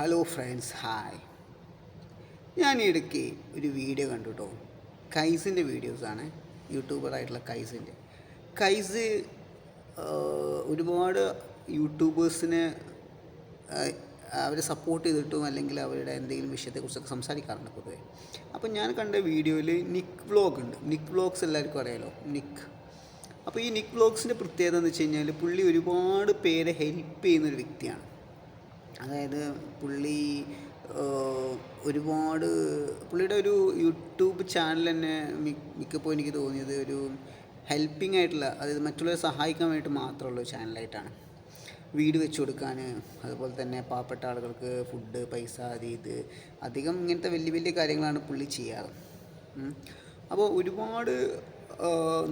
Hello friends hi ഞാൻ ഇടയ്ക്ക് ഒരു വീഡിയോ കണ്ടു കേട്ടോ കൈസിന്റെ വീഡിയോസാണ് യൂട്യൂബറായിട്ടുള്ള കൈസിന്റെ കൈസ് ഒരുപാട് യൂട്യൂബേഴ്സിനെ അവരെ സപ്പോർട്ട് ചെയ്തിട്ടും അല്ലെങ്കിൽ അവരുടെ എന്തെങ്കിലും വിഷയത്തെക്കുറിച്ചൊക്കെ സംസാരിക്കാറുണ്ട് പൊതുവെ. അപ്പോൾ ഞാൻ കണ്ട വീഡിയോയിൽ നിക്ക് വ്ളോഗ് ഉണ്ട്. നിക്ക് വ്ളോഗ്സ് എല്ലാവർക്കും അറിയാലോ? നിക്ക് അപ്പോൾ ഈ നിക്ക് വ്ളോഗ്സിന്റെ പ്രത്യേകത എന്ന് വെച്ച് കഴിഞ്ഞാൽ പുള്ളി ഒരുപാട് പേരെ ഹെൽപ്പ് ചെയ്യുന്നൊരു വ്യക്തിയാണ്. അതായത് പുള്ളി ഒരുപാട് പുള്ളിയുടെ ഒരു യൂട്യൂബ് ചാനൽ തന്നെ മി- മിക്കപ്പോഴും എനിക്ക് തോന്നിയത് ഒരു ഹെൽപ്പിംഗ് ആയിട്ടുള്ള അതായത് മറ്റുള്ളവരെ സഹായിക്കാൻ വേണ്ടിയിട്ട് മാത്രമുള്ള ചാനലായിട്ടാണ് വീട് വെച്ച് കൊടുക്കാൻ അതുപോലെ തന്നെ പാവപ്പെട്ട ആളുകൾക്ക് ഫുഡ് പൈസ അത് ഇത് അധികം ഇങ്ങനത്തെ വലിയ വലിയ കാര്യങ്ങളാണ് പുള്ളി ചെയ്യാറ്. അപ്പോൾ ഒരുപാട്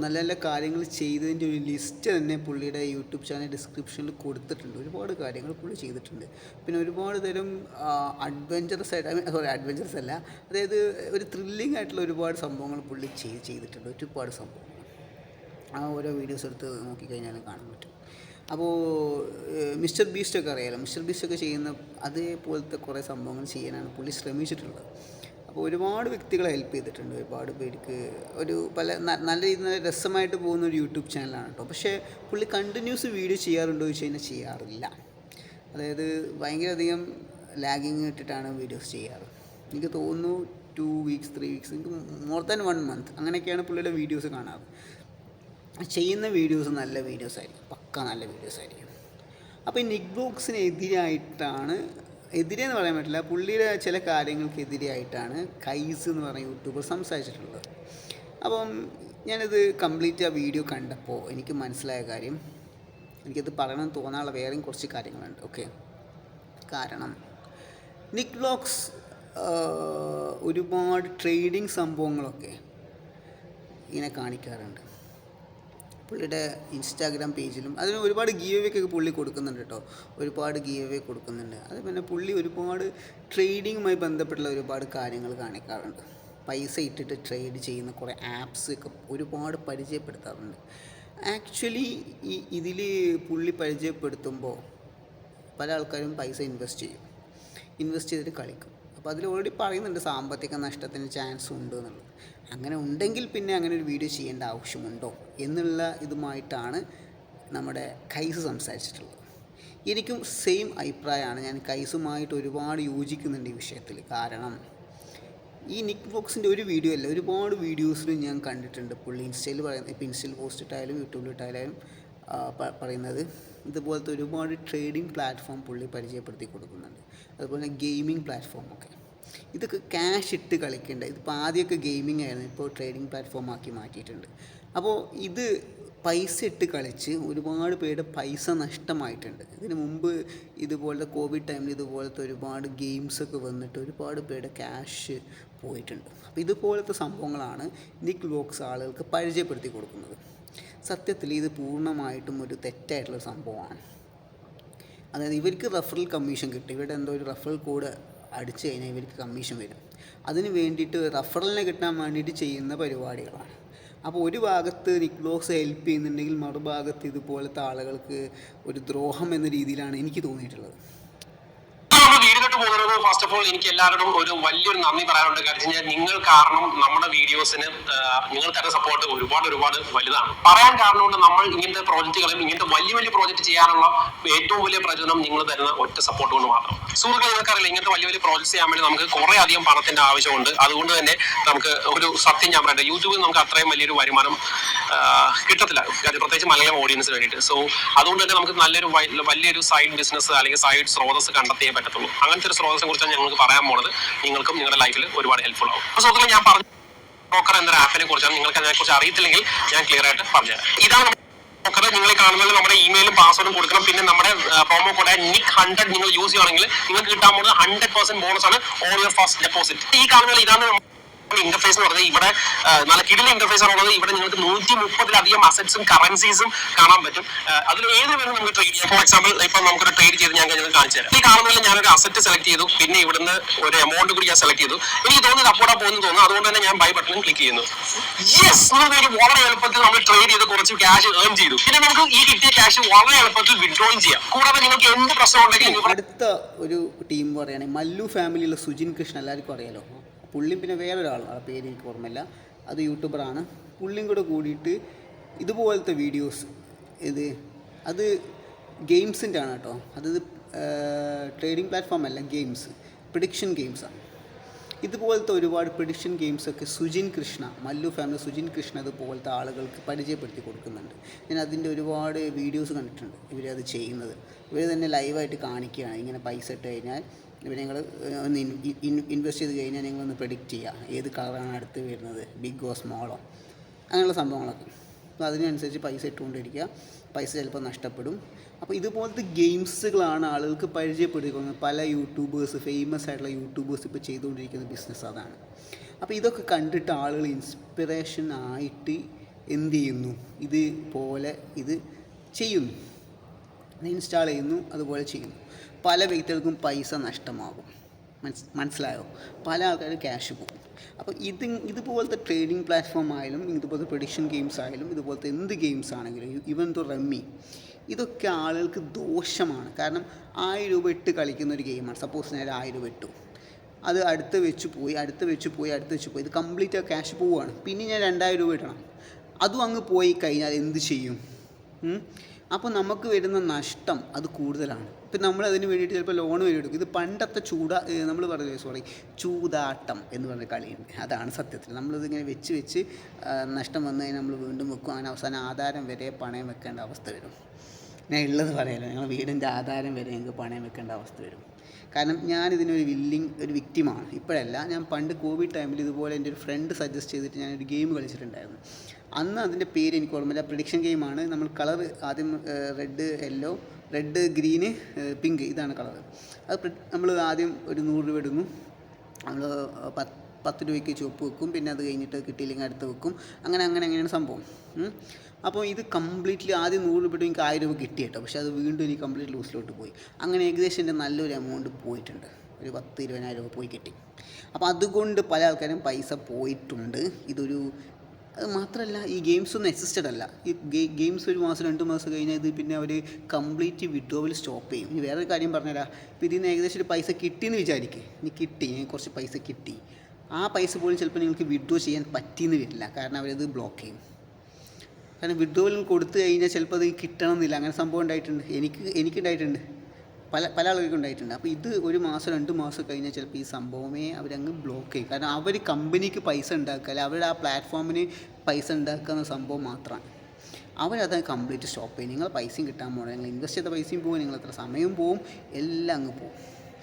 നല്ല നല്ല കാര്യങ്ങൾ ചെയ്തതിന്റെ ഒരു ലിസ്റ്റ് തന്നെ പുള്ളിയുടെ യൂട്യൂബ് ചാനൽ ഡിസ്ക്രിപ്ഷനിൽ കൊടുത്തിട്ടുണ്ട്. ഒരുപാട് കാര്യങ്ങൾ പുള്ളി ചെയ്തിട്ടുണ്ട്. പിന്നെ ഒരുപാട് തരം അഡ്വഞ്ചറസ് ആയിട്ട് സോറി അഡ്വഞ്ചറസ് അല്ല അതായത് ഒരു ത്രില്ലിംഗ് ആയിട്ടുള്ള ഒരുപാട് സംഭവങ്ങൾ പുള്ളി ചെയ്ത് ചെയ്തിട്ടുണ്ട്. ഒരുപാട് സംഭവങ്ങൾ. ആ ഓരോ വീഡിയോസ് എടുത്ത് നോക്കിക്കഴിഞ്ഞാൽ കാണാൻ പറ്റും. അപ്പോൾ മിസ്റ്റർ ബീസ്റ്റൊക്കെ അറിയാലോ? മിസ്റ്റർ ബീസ്റ്റൊക്കെ ചെയ്യുന്ന അതേപോലത്തെ കുറേ സംഭവങ്ങൾ ചെയ്യാനാണ് പുള്ളി ശ്രമിച്ചിട്ടുള്ളത്. അപ്പോൾ ഒരുപാട് വ്യക്തികളെ ഹെൽപ്പ് ചെയ്തിട്ടുണ്ട്. ഒരുപാട് പേർക്ക് ഒരു പല നല്ല രീതിയിൽ നല്ല രസമായിട്ട് പോകുന്ന ഒരു യൂട്യൂബ് ചാനലാണ് കേട്ടോ പക്ഷേ പുള്ളി കണ്ടിന്യൂസ് വീഡിയോ ചെയ്യാറുണ്ടോ ചോദിച്ചു കഴിഞ്ഞാൽ ചെയ്യാറില്ല. അതായത് ഭയങ്കര അധികം ലാഗിങ് ഇട്ടിട്ടാണ് വീഡിയോസ് ചെയ്യാറ്. എനിക്ക് തോന്നുന്നു ടു വീക്സ് ത്രീ വീക്സ് എനിക്ക് മോർ ദാൻ വൺ മന്ത് അങ്ങനെയൊക്കെയാണ് പുള്ളിയുടെ വീഡിയോസ് കാണാറ്. ചെയ്യുന്ന വീഡിയോസ് നല്ല വീഡിയോസ് ആയിരിക്കും. പക്ക നല്ല വീഡിയോസ് ആയിരിക്കും. അപ്പോൾ ഈ നിക് ബോക്സിന് എതിരായിട്ടാണ് എതിരെ എന്ന് പറയാൻ പറ്റില്ല. പുള്ളിയുടെ ചില കാര്യങ്ങൾക്ക് എതിരെയായിട്ടാണ് കൈസ് എന്ന് പറയുന്ന യൂട്യൂബർ സംസാരിച്ചിട്ടുള്ളത്. അപ്പം ഞാനിത് കംപ്ലീറ്റ് ആ വീഡിയോ കണ്ടപ്പോൾ എനിക്ക് മനസ്സിലായ കാര്യം എനിക്കത് പറയണമെന്ന് തോന്നാനുള്ള വേറെയും കുറച്ച് കാര്യങ്ങളുണ്ട്. ഓക്കെ കാരണം നിക് ബ്ലോക്സ് ഒരുപാട് ട്രേഡിങ് സംഭവങ്ങളൊക്കെ ഇങ്ങനെ കാണിക്കാറുണ്ട്. പുള്ളിയുടെ ഇൻസ്റ്റാഗ്രാം പേജിലും അതിന് ഒരുപാട് ഗീവ് ഒക്കെ പുള്ളി കൊടുക്കുന്നുണ്ട് കേട്ടോ. ഒരുപാട് ഗീവ് കൊടുക്കുന്നുണ്ട്. അത് പിന്നെ പുള്ളി ഒരുപാട് ട്രേഡിങ്ങുമായി ബന്ധപ്പെട്ടുള്ള ഒരുപാട് കാര്യങ്ങൾ കാണിക്കാറുണ്ട്. പൈസ ഇട്ടിട്ട് ട്രേഡ് ചെയ്യുന്ന കുറേ ആപ്സ് ഒക്കെ ഒരുപാട് പരിചയപ്പെടുത്താറുണ്ട്. ആക്ച്വലി ഈ ഇതിൽ പുള്ളി പരിചയപ്പെടുത്തുമ്പോൾ പല ആൾക്കാരും പൈസ ഇൻവെസ്റ്റ് ചെയ്യും. ഇൻവെസ്റ്റ് ചെയ്തിട്ട് കളിക്കും. അപ്പോൾ അതിൽ ഓൾറെഡി പറയുന്നുണ്ട് സാമ്പത്തിക നഷ്ടത്തിന് ചാൻസ് ഉണ്ട് എന്നുള്ളത് അങ്ങനെ ഉണ്ടെങ്കിൽ പിന്നെ അങ്ങനെ ഒരു വീഡിയോ ചെയ്യേണ്ട ആവശ്യമുണ്ടോ എന്നുള്ള ഇതുമായിട്ടാണ് നമ്മുടെ കൈസ് സംസാരിച്ചിട്ടുള്ളത്. എനിക്കും സെയിം അഭിപ്രായമാണ്. ഞാൻ കൈസുമായിട്ട് ഒരുപാട് യോജിക്കുന്നുണ്ട് ഈ വിഷയത്തിൽ കാരണം ഈ നിക് ബോക്സിന്റെ ഒരു വീഡിയോ അല്ല ഒരുപാട് വീഡിയോസിലും ഞാൻ കണ്ടിട്ടുണ്ട്. പുള്ളി ഇൻസ്റ്റയിൽ പറയുന്നത് ഇപ്പോൾ ഇൻസ്റ്റയിൽ പോസ്റ്റ് ഇട്ടായാലും യൂട്യൂബിൽ ഇട്ടായാലും പറയുന്നത്. ഇതുപോലത്തെ ഒരുപാട് ട്രേഡിംഗ് പ്ലാറ്റ്ഫോം പുള്ളി പരിചയപ്പെടുത്തി കൊടുക്കുന്നുണ്ട്. അതുപോലെ ഗെയിമിംഗ് പ്ലാറ്റ്ഫോം ഒക്കെ. ഇതൊക്കെ ക്യാഷ് ഇട്ട് കളിക്കേണ്ട. ഇതിപ്പോൾ ആദ്യമൊക്കെ ഗെയിമിംഗ് ആയിരുന്നു. ഇപ്പോൾ ട്രേഡിംഗ് പ്ലാറ്റ്ഫോം ആക്കി മാറ്റിയിട്ടുണ്ട്. അപ്പോൾ ഇത് പൈസ ഇട്ട് കളിച്ച് ഒരുപാട് പേരുടെ പൈസ നഷ്ടമായിട്ടുണ്ട്. ഇതിന് മുമ്പ് ഇതുപോലത്തെ കോവിഡ് ടൈമിൽ ഇതുപോലത്തെ ഒരുപാട് ഗെയിംസൊക്കെ വന്നിട്ട് ഒരുപാട് പേരുടെ ക്യാഷ് പോയിട്ടുണ്ട്. അപ്പോൾ ഇതുപോലത്തെ സംഭവങ്ങളാണ് നിക് ബോക്സ് ആളുകൾക്ക് പരിചയപ്പെടുത്തി കൊടുക്കുന്നത്. സത്യത്തിൽ ഇത് പൂർണമായിട്ടും ഒരു തെറ്റായിട്ടുള്ള സംഭവമാണ്. അതായത് ഇവർക്ക് റഫറൽ കമ്മീഷൻ കിട്ടും. ഇവരുടെ എന്തോ ഒരു റഫറൽ കോഡ് അടിച്ചു കഴിഞ്ഞാൽ ഇവർക്ക് കമ്മീഷൻ വരും. അതിന് വേണ്ടിയിട്ട് റഫറലിനെ കിട്ടാൻ വേണ്ടിയിട്ട് ചെയ്യുന്ന പരിപാടികളാണ്. അപ്പോൾ ഒരു ഭാഗത്ത് നിക്ലോസ് ഹെൽപ്പ് ചെയ്യുന്നുണ്ടെങ്കിൽ മറുഭാഗത്ത് ഇതുപോലത്തെ ആളുകൾക്ക് ഒരു ദ്രോഹം എന്ന രീതിയിലാണ് എനിക്ക് തോന്നിയിട്ടുള്ളത്. ഫസ്റ്റ് ഓഫ് ഓൾ എനിക്ക് എല്ലാവരോടും ഒരു വലിയൊരു നന്ദി പറയാനുണ്ട്. കാര്യം നിങ്ങൾ കാരണം നമ്മുടെ വീഡിയോസിന് നിങ്ങൾ തരുന്ന സപ്പോർട്ട് ഒരുപാട് ഒരുപാട് വലുതാണ്. പറയാൻ കാരണം കൊണ്ട് നമ്മൾ ഇങ്ങനത്തെ പ്രോജക്റ്റുകളും ഇങ്ങനത്തെ വലിയ വലിയ പ്രോജക്റ്റ് ചെയ്യാനുള്ള ഏറ്റവും വലിയ പ്രചോദനം നിങ്ങൾ തരുന്ന ഒറ്റ സപ്പോർട്ട് കൊണ്ട് മാത്രം. സുഹൃത്തുക്കൾ നിങ്ങൾക്കറിയില്ല ഇങ്ങനത്തെ വലിയ വലിയ പ്രോജക്റ്റ് ചെയ്യാൻ വേണ്ടി നമുക്ക് കുറേ അധികം പണത്തിന്റെ ആവശ്യമുണ്ട്. അതുകൊണ്ട് തന്നെ നമുക്ക് ഒരു സത്യം ഞാൻ പറയട്ടെ യൂട്യൂബിൽ നമുക്ക് അത്രയും വലിയൊരു വരുമാനം കിട്ടത്തില്ല. പ്രത്യേകിച്ച് മലയാളം ഓഡിയൻസിന് വേണ്ടിയിട്ട്. സോ അതുകൊണ്ട് തന്നെ നമുക്ക് നല്ലൊരു വലിയൊരു സൈഡ് ബിസിനസ് അല്ലെങ്കിൽ സൈഡ് സ്രോതസ് കണ്ടെത്തിയേ പറ്റത്തുള്ളൂ. അങ്ങനത്തെ ഒരു സ്രോതസ്സിനെ കുറിച്ചാണ് ഞങ്ങൾക്ക് പറയാൻ പോണത്. നിങ്ങൾക്കും നിങ്ങളുടെ ലൈഫിൽ ഒരുപാട് ഹെൽപ്ഫുൾ ആവും. അപ്പോൾ സുഹൃത്തുക്കളെ ഞാൻ പറഞ്ഞു ബ്രോക്കർ എന്നൊരു ആപ്പിനെ കുറിച്ചാണ് നിങ്ങൾക്ക് അതിനെ കുറിച്ച് അറിയത്തില്ലെങ്കിൽ ഞാൻ ക്ലിയർ ആയിട്ട് പറഞ്ഞുതരാം. ഇതാണ് ബ്രോക്കർ നിങ്ങൾ കാണുന്നത് നമ്മുടെ ഇമെയിലും പാസ്വേഡും കൊടുക്കണം. പിന്നെ നമ്മുടെ പ്രോമോ കോഡ് നിക് ഹൺഡ്രഡ് നിങ്ങൾ യൂസ് ചെയ്യുകയാണെങ്കിൽ നിങ്ങൾക്ക് കിട്ടാൻ പോകുന്നത് ഹൺഡ്രഡ് പെർസെന്റ് ബോണസ് ആണ് ഓൺ യുവർ ഫസ്റ്റ് ഡെപ്പോസിറ്റ് ഈ കാണുന്നത് ഇതാണ് ഇന്റർഫേസ് എന്ന് പറഞ്ഞാൽ ഇവിടെ നല്ല കിടില ഇന്റർഫേസ് ആണുള്ളത് ഇവിടെ നിങ്ങൾക്ക് നൂറ്റി മുപ്പതിലധികം അസറ്റ്സും കറൻസീസും കാണാൻ പറ്റും. അതിൽ ഏത് വേണം നമുക്ക് ട്രേഡ് ചെയ്യാം. ഫോർ എക്സാമ്പിൾ ഇപ്പൊ നമുക്കൊരു ട്രേഡ് ചെയ്ത് ഞാൻ കഴിഞ്ഞത് കാണിച്ചു തരാം. ഈ കാണുന്നതിൽ ഞാനൊരു അസറ്റ് സെലക്ട് ചെയ്തു. പിന്നെ ഇവിടുന്ന് ഒരു എമൗണ്ട് കൂടി ഞാൻ സെലക്ട് ചെയ്തു. എനിക്ക് തോന്നുന്നത് അപ്പോഴാ പോകുന്നു തോന്നുന്നു. അതുകൊണ്ട് തന്നെ ഞാൻ ബൈ ബട്ടണിൽ ക്ലിക്ക് ചെയ്യുന്നു. യെസ് വേണ്ടി വളരെ എളുപ്പത്തിൽ നമ്മൾ ട്രേഡ് ചെയ്ത് കുറച്ച് ക്യാഷ് ഏൺ ചെയ്തു. പിന്നെ നമുക്ക് ഈ കിട്ടിയ ക്യാഷ് വളരെ എളുപ്പത്തിൽ വിഡ്രോയും ചെയ്യാം. കൂടാതെ നിങ്ങൾക്ക് എന്ത് പ്രശ്നം ഉണ്ടെങ്കിലും അടുത്ത ഒരു ടീം പറയുകയാണെങ്കിൽ മല്ലു ഫാമിലിയിലെ സുജിൻ കൃഷ്ണ എല്ലാവർക്കും അറിയാലോ. പുള്ളിയും പിന്നെ വേറൊരാളാണ് പേര് എനിക്ക് ഓർമ്മയില്ല. അത് യൂട്യൂബറാണ്. പുള്ളിയും കൂടെ കൂടിയിട്ട് ഇതുപോലത്തെ വീഡിയോസ് ഇത് അത് ഗെയിംസിന്റെ ആണ് കേട്ടോ. അത് ട്രേഡിംഗ് പ്ലാറ്റ്ഫോം അല്ല ഗെയിംസ് പ്രിഡിക്ഷൻ ഗെയിംസാണ് ഇതുപോലത്തെ ഒരുപാട് പ്രിഡിക്ഷൻ ഗെയിംസൊക്കെ സുജിൻ കൃഷ്ണ മല്ലു ഫാമിലി സുജിൻ കൃഷ്ണ ഇതുപോലത്തെ ആളുകൾക്ക് പരിചയപ്പെടുത്തി കൊടുക്കുന്നുണ്ട്. ഞാൻ അതിന്റെ ഒരുപാട് വീഡിയോസ് കണ്ടിട്ടുണ്ട് ഇവരത് ചെയ്യുന്നത്. ഇവർ തന്നെ ലൈവായിട്ട് കാണിക്കുകയാണ്. ഇങ്ങനെ പൈസ ഇട്ട് കഴിഞ്ഞാൽ ഇവർ നിങ്ങൾ ഒന്ന് ഇൻവെസ്റ്റ് ചെയ്ത് കഴിഞ്ഞാൽ നിങ്ങളൊന്ന് പ്രെഡിക്റ്റ് ചെയ്യുക. ഏത് കളറാണ് അടുത്ത് വരുന്നത്? ബിഗോ സ്മോളോ അങ്ങനെയുള്ള സംഭവങ്ങളൊക്കെ. അപ്പോൾ അതിനനുസരിച്ച് പൈസ ഇട്ടുകൊണ്ടിരിക്കുക. പൈസ ചിലപ്പോൾ നഷ്ടപ്പെടും. അപ്പോൾ ഇതുപോലത്തെ ഗെയിംസുകളാണ് ആളുകൾക്ക് പരിചയപ്പെടുത്തിക്കൊണ്ട് പല യൂട്യൂബേഴ്സ് ഫേമസ് ആയിട്ടുള്ള യൂട്യൂബേഴ്സ് ഇപ്പോൾ ചെയ്തുകൊണ്ടിരിക്കുന്ന ബിസിനസ് അതാണ്. അപ്പോൾ ഇതൊക്കെ കണ്ടിട്ട് ആളുകൾ ഇൻസ്പിറേഷൻ ആയിട്ട് എന്ത് ചെയ്യുന്നു? ഇതുപോലെ ഇത് ചെയ്യുന്നു. ഇൻസ്റ്റാൾ ചെയ്യുന്നു അതുപോലെ ചെയ്യുന്നു. പല വ്യക്തികൾക്കും പൈസ നഷ്ടമാകും. മനസ് മനസ്സിലായോ? പല ആൾക്കാരും ക്യാഷ് പോകും. അപ്പോൾ ഇത് ഇതുപോലത്തെ ട്രേഡിംഗ് പ്ലാറ്റ്ഫോം ആയാലും ഇതുപോലത്തെ പ്രൊഡിക്ഷൻ ഗെയിംസ് ആയാലും ഇതുപോലത്തെ എന്ത് ഗെയിംസ് ആണെങ്കിലും ഇവൻ തോ റമ്മി ഇതൊക്കെ ആളുകൾക്ക് ദോഷമാണ്. കാരണം ആയിരം രൂപ ഇട്ട് കളിക്കുന്ന ഒരു ഗെയിമാണ് സപ്പോസ് ഞാൻ ആയിരം രൂപ ഇട്ടു. അത് അടുത്ത് വെച്ച് പോയി അടുത്ത് വെച്ച് പോയി അടുത്ത് വെച്ച് പോയി ഇത് കംപ്ലീറ്റ് ക്യാഷ് പോവുകയാണ്. പിന്നെ ഞാൻ രണ്ടായിരം രൂപ ഇടണം. അതും അങ്ങ് പോയി കഴിഞ്ഞാൽ എന്ത് ചെയ്യും? അപ്പോൾ നമുക്ക് വരുന്ന നഷ്ടം അത് കൂടുതലാണ്. ഇപ്പം നമ്മൾ അതിന് വേണ്ടിയിട്ട് ചിലപ്പോൾ ലോൺ വരെ എടുക്കും ഇത് പണ്ടത്തെ ചൂട നമ്മൾ പറഞ്ഞു സോറി ചൂതാട്ടം എന്ന് പറഞ്ഞ കളിയുണ്ട്. അതാണ് സത്യത്തിൽ. നമ്മളിതിങ്ങനെ വെച്ച് വെച്ച് നഷ്ടം വന്നു കഴിഞ്ഞാൽ നമ്മൾ വീണ്ടും വെക്കും. അങ്ങനെ അവസാനം ആധാരം വരെ പണയം വെക്കേണ്ട അവസ്ഥ വരും. ഞാൻ ഉള്ളത് പറയാലോ ഞങ്ങൾ വീടിന്റെ ആധാരം വരെ ഞങ്ങൾക്ക് പണയം വെക്കേണ്ട അവസ്ഥ വരും. കാരണം ഞാൻ ഇതിനൊരു വില്ലിങ് ഒരു വിക്റ്റിമാണ് ഇപ്പോഴല്ല ഞാൻ പണ്ട് കോവിഡ് ടൈമിൽ ഇതുപോലെ എന്റെ ഒരു ഫ്രണ്ട് സജസ്റ്റ് ചെയ്തിട്ട് ഞാനൊരു ഗെയിം കളിച്ചിട്ടുണ്ടായിരുന്നു. അന്ന് അതിന്റെ പേര് എനിക്ക് ഓർമ്മയില്ല. പ്രിഡിക്ഷൻ ഗെയിമാണ് നമ്മൾ കളർ ആദ്യം red yellow red green pink ഇതാണ് കളർ അത് നമ്മൾ ആദ്യം ഒരു നൂറ് രൂപ ഇടുന്നു. നമ്മൾ പത്ത് പത്ത് രൂപയ്ക്ക് ചുവപ്പ് വെക്കും. പിന്നെ അത് കഴിഞ്ഞിട്ട് കിട്ടിയില്ലെങ്കിൽ അടുത്ത് വെക്കും. അങ്ങനെ അങ്ങനെ അങ്ങനെയാണ് സംഭവം. അപ്പോൾ ഇത് കംപ്ലീറ്റ്ലി ആദ്യം നൂറ് രൂപ എനിക്ക് ആയിരം രൂപ കിട്ടി കേട്ടോ. പക്ഷേ അത് വീണ്ടും എനിക്ക് കംപ്ലീറ്റ് ലൂസിലോട്ട് പോയി. അങ്ങനെ ഏകദേശം എന്റെ നല്ലൊരു എമൗണ്ട് പോയിട്ടുണ്ട്. ഒരു പത്ത് ഇരുപതിനായിരം രൂപ പോയി കിട്ടി. അപ്പോൾ അതുകൊണ്ട് പല ആൾക്കാരും പൈസ പോയിട്ടുണ്ട്. ഇതൊരു അത് മാത്രമല്ല ഈ ഗെയിംസ് ഒന്നും എക്സിസ്റ്റഡ് അല്ല. ഈ ഗെയിംസ് ഒരു മാസം രണ്ട് മാസം കഴിഞ്ഞാൽ ഇത് പിന്നെ അവർ കംപ്ലീറ്റ് വിഡ്രോവൽ സ്റ്റോപ്പ് ചെയ്യും. ഇനി വേറൊരു കാര്യം പറഞ്ഞുതരാം ഇപ്പോൾ ഇതിന് ഏകദേശം ഒരു പൈസ കിട്ടിയെന്ന് വിചാരിക്കുക ഇനി കിട്ടി കുറച്ച് പൈസ കിട്ടി. ആ പൈസ പോലും ചിലപ്പോൾ നിങ്ങൾക്ക് വിഡ്രോ ചെയ്യാൻ പറ്റിയെന്ന് വരില്ല. കാരണം അവരത് ബ്ലോക്ക് ചെയ്യും. കാരണം വിഡ്രോവൽ കൊടുത്തു കഴിഞ്ഞാൽ ചിലപ്പോൾ അത് കിട്ടണമെന്നില്ല അങ്ങനെ സംഭവം ഉണ്ടായിട്ടുണ്ട്. എനിക്ക് എനിക്കുണ്ടായിട്ടുണ്ട്. പല പല ആളുകൾക്കും ഉണ്ടായിട്ടുണ്ട്. അപ്പോൾ ഇത് ഒരു മാസം രണ്ട് മാസം കഴിഞ്ഞാൽ ചിലപ്പോൾ ഈ സംഭവമേ അവരങ്ങ് ബ്ലോക്ക് ചെയ്യും കാരണം അവർ കമ്പനിക്ക് പൈസ ഉണ്ടാക്കുക അവരുടെ ആ പ്ലാറ്റ്ഫോമിന് പൈസ ഉണ്ടാക്കുന്ന സംഭവം മാത്രമാണ് അവരത് കംപ്ലീറ്റ് സ്റ്റോപ്പ് ചെയ്യും. നിങ്ങൾ പൈസയും കിട്ടാൻ പോകണം നിങ്ങൾ ഇൻവെസ്റ്റ് ചെയ്ത പൈസയും പോകും നിങ്ങൾ എത്ര സമയവും പോവും എല്ലാം അങ്ങ് പോവും.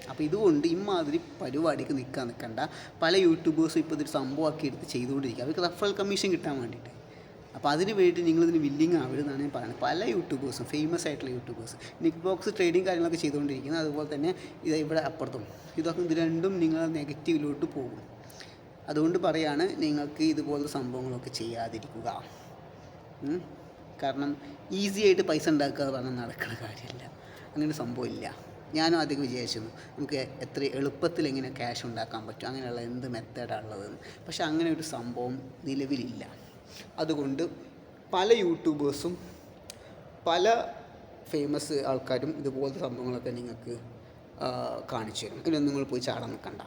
അപ്പോൾ ഇതുകൊണ്ട് ഇമാതിരി പരിപാടിക്ക് നിൽക്കാൻ നിൽക്കണ്ട പല യൂട്യൂബേഴ്സും ഇപ്പോൾ ഇതൊരു സംഭവമാക്കി എടുത്ത് ചെയ്തുകൊണ്ടിരിക്കുക. അവർക്ക് റഫറൽ കമ്മീഷൻ കിട്ടാൻ വേണ്ടിയിട്ട്. അപ്പോൾ അതിന് വേണ്ടി നിങ്ങളിതിന് വില്ലിങ് ആവരുതെന്നാണ് ഞാൻ പറയുന്നത്. പല യൂട്യൂബേഴ്സും ഫേമസ് ആയിട്ടുള്ള യൂട്യൂബേഴ്സ് നിക് ബോക്സ് ട്രേഡിങ് കാര്യങ്ങളൊക്കെ ചെയ്തുകൊണ്ടിരിക്കുന്നത്. അതുപോലെ തന്നെ ഇത് ഇവിടെ അപ്പുറത്തും. ഇതൊക്കെ ഇത് രണ്ടും നിങ്ങൾ നെഗറ്റീവിലോട്ട് പോകും. അതുകൊണ്ട് പറയാണ് നിങ്ങൾക്ക് ഇതുപോലത്തെ സംഭവങ്ങളൊക്കെ ചെയ്യാതിരിക്കുക. കാരണം ഈസി ആയിട്ട് പൈസ ഉണ്ടാക്കുക പറഞ്ഞാൽ നടക്കുന്ന കാര്യമല്ല. അങ്ങനെ സംഭവമില്ല ഞാനും അധികം വിചാരിച്ചിരുന്നു നമുക്ക് എത്ര എളുപ്പത്തിൽ എങ്ങനെ ക്യാഷ് ഉണ്ടാക്കാൻ പറ്റും അങ്ങനെയുള്ള എന്ത് മെത്തേഡാണ് ഉള്ളതെന്ന് പക്ഷെ അങ്ങനെ ഒരു സംഭവം നിലവിലില്ല. അതുകൊണ്ട് പല യൂട്യൂബേഴ്സും പല ഫേമസ് ആൾക്കാരും ഇതുപോലത്തെ സംഭവങ്ങളൊക്കെ നിങ്ങൾക്ക് കാണിച്ചു തരും. ഇതിനൊന്നും നിങ്ങൾ പോയി ചാടാൻ നിൽക്കണ്ട.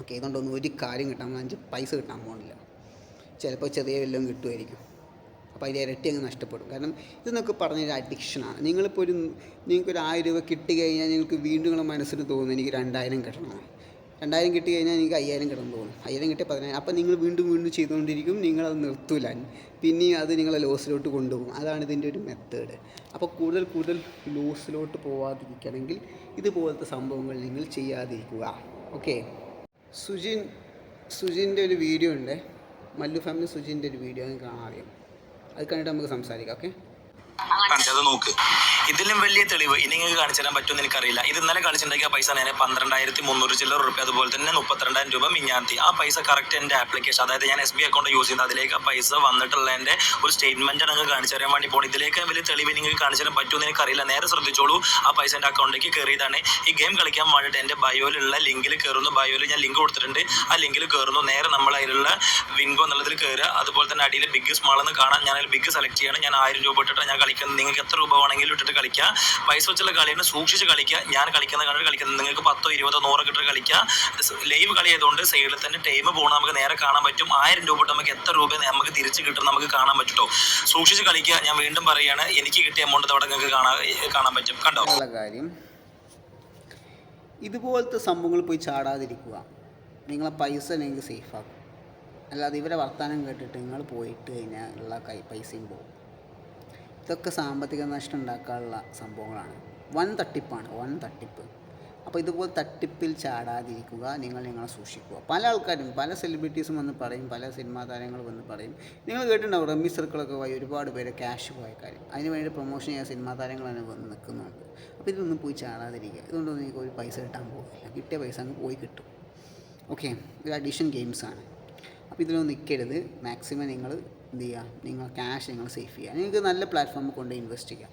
ഓക്കെ ഇതുകൊണ്ടൊന്നും ഒരു കാര്യം കിട്ടാൻ അഞ്ച് പൈസ കിട്ടാൻ പോകുന്നില്ല ചിലപ്പോൾ ചെറിയ വല്ലതും കിട്ടുമായിരിക്കും. അപ്പോൾ അതിന്റെ ഇരട്ടി അങ്ങ് നഷ്ടപ്പെടും. കാരണം ഇതെന്നൊക്കെ പറഞ്ഞൊരു അഡിക്ഷനാണ് നിങ്ങളിപ്പോൾ ഒരു നിങ്ങൾക്കൊരു ആയിരം രൂപ കിട്ടി കഴിഞ്ഞാൽ നിങ്ങൾക്ക് വീണ്ടും നിങ്ങളുടെ മനസ്സിന് തോന്നുന്നു എനിക്ക് രണ്ടായിരം കിട്ടണം. രണ്ടായിരം കിട്ടി കഴിഞ്ഞാൽ നിങ്ങൾക്ക് അയ്യായിരം കിടന്നു പോകും. അയ്യായിരം കിട്ടിയ പതിനായിരം. അപ്പോൾ നിങ്ങൾ വീണ്ടും വീണ്ടും ചെയ്തുകൊണ്ടിരിക്കും. നിങ്ങളത് നിർത്തൂല. പിന്നെയും അത് നിങ്ങളെ ലോസിലോട്ട് കൊണ്ടുപോകും. അതാണ് ഇതിന്റെ ഒരു മെത്തേഡ് അപ്പോൾ കൂടുതൽ കൂടുതൽ ലോസിലോട്ട് പോവാതിരിക്കണമെങ്കിൽ ഇതുപോലത്തെ സംഭവങ്ങൾ നിങ്ങൾ ചെയ്യാതിരിക്കുക. ഓക്കെ സുജിൻ സുജിന്റെ ഒരു വീഡിയോ ഉണ്ട്. മല്ലു ഫാമിലി സുജിന്റെ ഒരു വീഡിയോ നിങ്ങൾക്ക് കാണാൻ അറിയാം അത് കണ്ടിട്ട് നമുക്ക് സംസാരിക്കാം. ഓക്കെ കാണിച്ചു അത് നോക്ക്. ഇതിലും വലിയ തെളിവ് ഇനി നിങ്ങൾക്ക് കാണിച്ചു തരാൻ പറ്റുമെന്ന് എനിക്കറിയില്ല. ഇത് ഇന്നലെ കളിച്ചിട്ടുണ്ടാക്കിയ പൈസ ഞാൻ പന്ത്രണ്ടായിരത്തി മുന്നൂറ് ചില്ലറ റുപ്യ അതുപോലെ തന്നെ മുപ്പത്തിരണ്ടായിരം രൂപ മിഞ്ഞാന്തി ആ പൈസ കറക്റ്റ് എന്റെ ആപ്ലിക്കേഷൻ അതായത് ഞാൻ എസ് ബി അക്കൗണ്ട് യൂസ് ചെയ്യുന്നത് അതിലേക്ക് ആ പൈസ വന്നിട്ടുള്ള എന്റെ ഒരു സ്റ്റേറ്റ്മെന്റ് നിങ്ങൾക്ക് കാണിച്ചു തരാൻ വേണ്ടി പോകണം ഇതിലേക്ക് വലിയ തെളിവ് നിങ്ങൾക്ക് കാണിച്ചു തരാൻ പറ്റുമെന്ന് എനിക്കറിയില്ല. നേരെ ശ്രദ്ധിച്ചോളൂ. ആ പൈസ എന്റെ അക്കൗണ്ടിലേക്ക് കയറിയതാണ്. ഈ ഗെയിം കളിക്കാൻ വേണ്ടിയിട്ട് എന്റെ ബയോയിലുള്ള ലിങ്കിൽ കയറുന്നു. ബയോയിൽ ഞാൻ ലിങ്ക് കൊടുത്തിട്ടുണ്ട്. ആ ലിങ്കിൽ കയറുന്നു. നേരെ നമ്മൾ അതിലുള്ള വിൻഗോ എന്നുള്ളതിൽ കയറുക. അതുപോലെ തന്നെ അടിയിൽ ബിഗ് സ്മാൾ കാണാൻ ഞാൻ ബിഗ് സെലക്ട് ചെയ്യണം. ഞാൻ ആയിരം രൂപ ഇട്ടിട്ട് ഞാൻ കളിക്കുന്നത് നിങ്ങൾക്ക് എത്ര രൂപ വേണമെങ്കിലും ഇട്ടിട്ട് കളിക്കുക. പൈസ വെച്ചുള്ള കളിയാണ് സൂക്ഷിച്ച് കളിക്കുക. ഞാൻ കളിക്കുന്ന കണ്ടിട്ട് കളിക്കുന്നത് നിങ്ങൾക്ക് പത്തോ ഇരുപതോ നൂറോ ഇട്ടിട്ട് കളിക്കുക. ലൈവ് കളി ആയതുകൊണ്ട് സൈഡിൽ തന്നെ ടൈം പോകണം നമുക്ക് നേരെ കാണാൻ പറ്റും. ആയിരം രൂപ നമുക്ക് എത്ര രൂപ നമുക്ക് തിരിച്ച് കിട്ടും നമുക്ക് കാണാൻ പറ്റുമോ സൂക്ഷിച്ച് കളിക്കുക. ഞാൻ വീണ്ടും പറയുകയാണ് എനിക്ക് കിട്ടിയ എമൗണ്ട് അവിടെ നിങ്ങൾക്ക് കാണാൻ കാണാൻ പറ്റും. കണ്ടോ? കാര്യം. ഇതുപോലത്തെ സംഭവങ്ങൾ പോയി ചാടാതിരിക്കുക. നിങ്ങളെ പൈസ നിങ്ങൾക്ക് സേഫാക്കും അല്ലാതെ ഇവരെ വർത്തമാനം കേട്ടിട്ട് നിങ്ങൾ പോയിട്ട് കഴിഞ്ഞാൽ ഉള്ള കൈ പൈസയും പോകും ഇതൊക്കെ സാമ്പത്തിക നഷ്ടം ഉണ്ടാക്കാനുള്ള സംഭവങ്ങളാണ്. വൻ തട്ടിപ്പാണ് വൻ തട്ടിപ്പ്. അപ്പോൾ ഇതുപോലെ തട്ടിപ്പിൽ ചാടാതിരിക്കുക നിങ്ങൾ നിങ്ങളെ സൂക്ഷിക്കുക. പല ആൾക്കാരും പല സെലിബ്രിറ്റീസും വന്ന് പറയും പല സിനിമാ താരങ്ങൾ വന്ന് പറയും. നിങ്ങൾ കേട്ടിട്ടുണ്ടാവും റമ്മി സർക്കിളൊക്കെ പോയി ഒരുപാട് പേര് ക്യാഷ് പോയ കാര്യം. അതിന് വേണ്ടി പ്രൊമോഷൻ ചെയ്യാൻ സിനിമാ താരങ്ങൾ തന്നെ വന്ന് നിൽക്കുന്നുണ്ട്. അപ്പോൾ ഇതൊന്നും പോയി ചാടാതിരിക്കുക. ഇതുകൊണ്ടൊന്നും നിങ്ങൾക്ക് ഒരു പൈസ കിട്ടാൻ പോകില്ല കിട്ടിയ പൈസ അങ്ങ് പോയി കിട്ടും. ഓക്കെ ഇത് അഡീഷൻ ഗെയിംസാണ് അപ്പോൾ ഇതിലൊന്നും നിൽക്കരുത് മാക്സിമം നിങ്ങൾ എന്ത് ചെയ്യുക നിങ്ങൾ ക്യാഷ് നിങ്ങൾ സേഫ് ചെയ്യുക നിങ്ങൾക്ക് നല്ല പ്ലാറ്റ്ഫോമിൽ കൊണ്ട് ഇൻവെസ്റ്റ് ചെയ്യാം.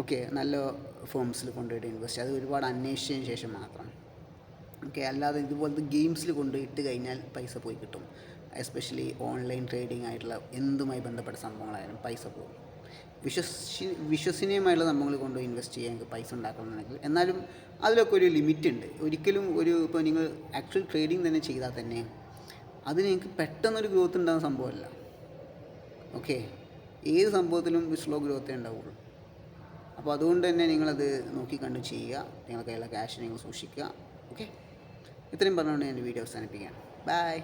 ഓക്കെ നല്ല ഫോംസിൽ കൊണ്ടുപോയിട്ട് ഇൻവെസ്റ്റ് ചെയ്യുക അത് ഒരുപാട് അന്വേഷിച്ചതിന് ശേഷം മാത്രം. ഓക്കെ അല്ലാതെ ഇതുപോലത്തെ ഗെയിംസിൽ കൊണ്ട് ഇട്ട് കഴിഞ്ഞാൽ പൈസ പോയി കിട്ടും. എസ്പെഷ്യലി ഓൺലൈൻ ട്രേഡിംഗ് ആയിട്ടുള്ള എന്തുമായി ബന്ധപ്പെട്ട സംഭവങ്ങളായാലും പൈസ പോകും വിശ്വസി വിശ്വസനീയമായുള്ള നമ്മൾ കൊണ്ട് ഇൻവെസ്റ്റ് ചെയ്യാൻ പൈസ ഉണ്ടാക്കണമെന്നുണ്ടെങ്കിൽ എന്നാലും അതിലൊക്കെ ഒരു ലിമിറ്റ് ഉണ്ട്. ഒരിക്കലും ഒരു ഇപ്പോൾ നിങ്ങൾ ആക്ച്വൽ ട്രേഡിംഗ് തന്നെ ചെയ്താൽ തന്നെ അത് എനിക്ക് പെട്ടെന്നൊരു ഗ്രോത്ത് ഉണ്ടാകുന്ന സംഭവമല്ല. ഓക്കെ ഏത് സംഭവത്തിലും സ്ലോ ഗ്രോത്തേ ഉണ്ടാവുള്ളൂ. അപ്പോൾ അതുകൊണ്ട് തന്നെ നിങ്ങളത് നോക്കി കണ്ടു ചെയ്യുക. നിങ്ങളുടെ കയ്യിലുള്ള ക്യാഷ് നിങ്ങൾ സൂക്ഷിക്കുക. ഓക്കെ ഇത്രയും പറഞ്ഞുകൊണ്ട് ഞാൻ വീഡിയോ അവസാനിപ്പിക്കുകയാണ്. ബൈ